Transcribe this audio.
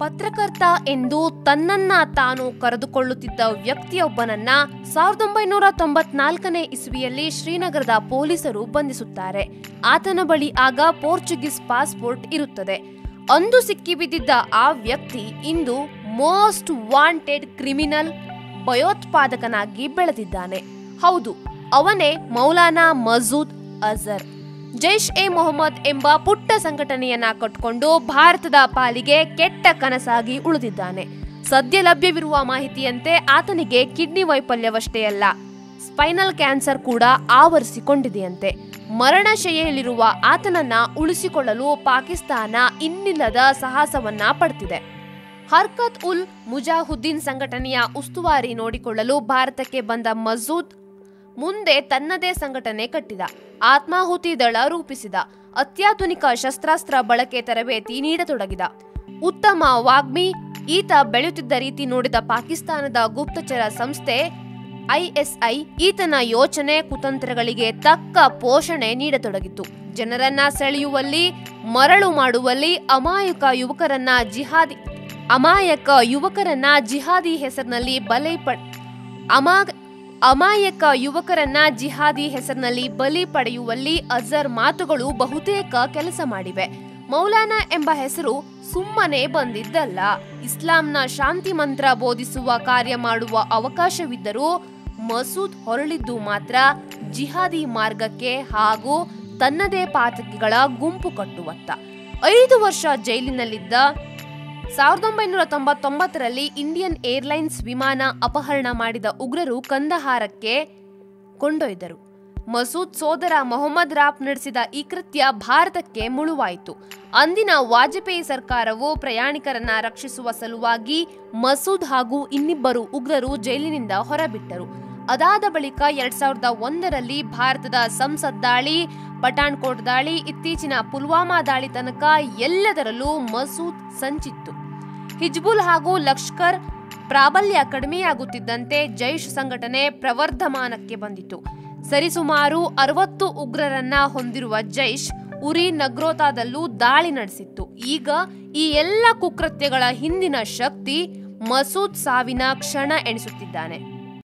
ಪತ್ರಕರ್ತ ಎಂದು ತನ್ನನ್ನ ತಾನು ಕರೆದುಕೊಳ್ಳುತ್ತಿದ್ದ ವ್ಯಕ್ತಿಯೊಬ್ಬನನ್ನ ಸಾವಿರದ ಒಂಬೈನೂರ ತೊಂಬತ್ನಾಲ್ಕನೇ ಇಸ್ವಿಯಲ್ಲಿ ಶ್ರೀನಗರದ ಪೊಲೀಸರು ಬಂಧಿಸುತ್ತಾರೆ. ಆತನ ಬಳಿ ಆಗ ಪೋರ್ಚುಗೀಸ್ ಪಾಸ್ಪೋರ್ಟ್ ಇರುತ್ತದೆ. ಅಂದು ಸಿಕ್ಕಿಬಿದ್ದಿದ್ದ ಆ ವ್ಯಕ್ತಿ ಇಂದು ಮೋಸ್ಟ್ ವಾಂಟೆಡ್ ಕ್ರಿಮಿನಲ್ ಭಯೋತ್ಪಾದಕನಾಗಿ ಬೆಳೆದಿದ್ದಾನೆ. ಹೌದು, ಅವನೇ ಮೌಲಾನಾ ಮಜೂದ್ ಅಜರ್. ಜೈಷ್ ಎ ಮೊಹಮ್ಮದ್ ಎಂಬ ಪುಟ್ಟ ಸಂಘಟನೆಯನ್ನ ಕಟ್ಕೊಂಡು ಭಾರತದ ಪಾಲಿಗೆ ಕೆಟ್ಟ ಕನಸಾಗಿ ಉಳಿದಿದ್ದಾನೆ. ಸದ್ಯ ಲಭ್ಯವಿರುವ ಮಾಹಿತಿಯಂತೆ ಆತನಿಗೆ ಕಿಡ್ನಿ ವೈಫಲ್ಯವಷ್ಟೇ ಅಲ್ಲ, ಸ್ಪೈನಲ್ ಕ್ಯಾನ್ಸರ್ ಕೂಡ ಆವರಿಸಿಕೊಂಡಿದೆಯಂತೆ. ಮರಣಶೈಯಲ್ಲಿರುವ ಆತನನ್ನ ಉಳಿಸಿಕೊಳ್ಳಲು ಪಾಕಿಸ್ತಾನ ಇನ್ನಿಲ್ಲದ ಸಾಹಸವನ್ನ ಪಡ್ತಿದೆ. ಹರ್ಕತ್ ಉಲ್ ಮುಜಾಹುದ್ದೀನ್ ಸಂಘಟನೆಯ ಉಸ್ತುವಾರಿ ನೋಡಿಕೊಳ್ಳಲು ಭಾರತಕ್ಕೆ ಬಂದ ಮಜೂದ್ ಮುಂದೆ ತನ್ನದೇ ಸಂಘಟನೆ ಕಟ್ಟಿದ. ಆತ್ಮಾಹುತಿ ದಳ ರೂಪಿಸಿದ. ಅತ್ಯಾಧುನಿಕ ಶಸ್ತ್ರಾಸ್ತ್ರ ಬಳಕೆ ತರಬೇತಿ ನೀಡತೊಡಗಿದ. ಉತ್ತಮ ವಾಗ್ಮಿ, ಈತ ಬೆಳೆಯುತ್ತಿದ್ದ ರೀತಿ ನೋಡಿದ ಪಾಕಿಸ್ತಾನದ ಗುಪ್ತಚರ ಸಂಸ್ಥೆ ಐಎಸ್ಐ ಈತನ ಯೋಚನೆ ಕುತಂತ್ರಗಳಿಗೆ ತಕ್ಕ ಪೋಷಣೆ ನೀಡತೊಡಗಿತು ಜನರನ್ನ ಸೆಳೆಯುವಲ್ಲಿ, ಮರಳು ಮಾಡುವಲ್ಲಿ ಅಮಾಯಕ ಯುವಕರನ್ನ ಜಿಹಾದಿ, ಅಮಾಯಕ ಯುವಕರನ್ನ ಜಿಹಾದಿ ಹೆಸರಿನಲ್ಲಿ ಬಲೆ ಪಡ್ ಅಮಾ ಅಮಾಯಕ ಯುವಕರನ್ನ ಜಿಹಾದಿ ಹೆಸರಿನಲ್ಲಿ ಬಲಿ ಪಡೆಯುವಲ್ಲಿ ಅಜರ್ ಮಾತುಗಳು ಬಹುತೇಕ ಕೆಲಸ ಮಾಡಿವೆ. ಮೌಲಾನಾ ಎಂಬ ಹೆಸರು ಸುಮ್ಮನೆ ಬಂದಿದ್ದಲ್ಲ. ಇಸ್ಲಾಂನ ಶಾಂತಿ ಮಂತ್ರ ಬೋಧಿಸುವ ಕಾರ್ಯ ಮಾಡುವ ಅವಕಾಶವಿದ್ದರೂ ಮಸೂದ್ ಹೊರಳಿದ್ದು ಮಾತ್ರ ಜಿಹಾದಿ ಮಾರ್ಗಕ್ಕೆ ಹಾಗೂ ತನ್ನದೇ ಪಾತಕಿಗಳ ಗುಂಪು ಕಟ್ಟುವತ್ತ. ಐದು ವರ್ಷ ಜೈಲಿನಲ್ಲಿದ್ದ ಸಾವಿರದ ಒಂಬೈನೂರ ತೊಂಬತ್ತೊಂಬತ್ತರಲ್ಲಿ ಇಂಡಿಯನ್ ಏರ್ಲೈನ್ಸ್ ವಿಮಾನ ಅಪಹರಣ ಮಾಡಿದ ಉಗ್ರರು ಕಂದಹಾರಕ್ಕೆ ಕೊಂಡೊಯ್ದರು. ಮಸೂದ್ ಸೋದರ ಮೊಹಮ್ಮದ್ ರಾಫ್ ನಡೆಸಿದ ಈ ಕೃತ್ಯ ಭಾರತಕ್ಕೆ ಮುಳುವಾಯಿತು. ಅಂದಿನ ವಾಜಪೇಯಿ ಸರ್ಕಾರವು ಪ್ರಯಾಣಿಕರನ್ನ ರಕ್ಷಿಸುವ ಸಲುವಾಗಿ ಮಸೂದ್ ಹಾಗೂ ಇನ್ನಿಬ್ಬರು ಉಗ್ರರು ಜೈಲಿನಿಂದ ಹೊರಬಿಟ್ಟರು. ಅದಾದ ಬಳಿಕ ಎರಡ್ ಸಾವಿರದ ಒಂದರಲ್ಲಿ ಭಾರತದ ಸಂಸತ್ ದಾಳಿ, ಪಠಾಣ್ಕೋಟ್ ದಾಳಿ, ಇತ್ತೀಚಿನ ಪುಲ್ವಾಮಾ ದಾಳಿ ತನಕ ಎಲ್ಲದರಲ್ಲೂ ಮಸೂದ್ ಸಂಚಿತ್ತು. ಹಿಜ್ಬುಲ್ ಹಾಗೂ ಲಷ್ಕರ್ ಪ್ರಾಬಲ್ಯ ಕಡಿಮೆಯಾಗುತ್ತಿದ್ದಂತೆ ಜೈಷ್ ಸಂಘಟನೆ ಪ್ರವರ್ಧಮಾನಕ್ಕೆ ಬಂದಿತು ಸರಿಸುಮಾರು ಅರವತ್ತು ಉಗ್ರರನ್ನ ಹೊಂದಿರುವ ಜೈಷ್ ಉರಿ ನಗ್ರೋತಾದಲ್ಲೂ ದಾಳಿ ನಡೆಸಿತ್ತು. ಈಗ ಈ ಎಲ್ಲ ಕುಕೃತ್ಯಗಳ ಹಿಂದಿನ ಶಕ್ತಿ ಮಸೂದ್ ಸಾವಿನ ಕ್ಷಣ ಎಣಿಸುತ್ತಿದ್ದಾನೆ.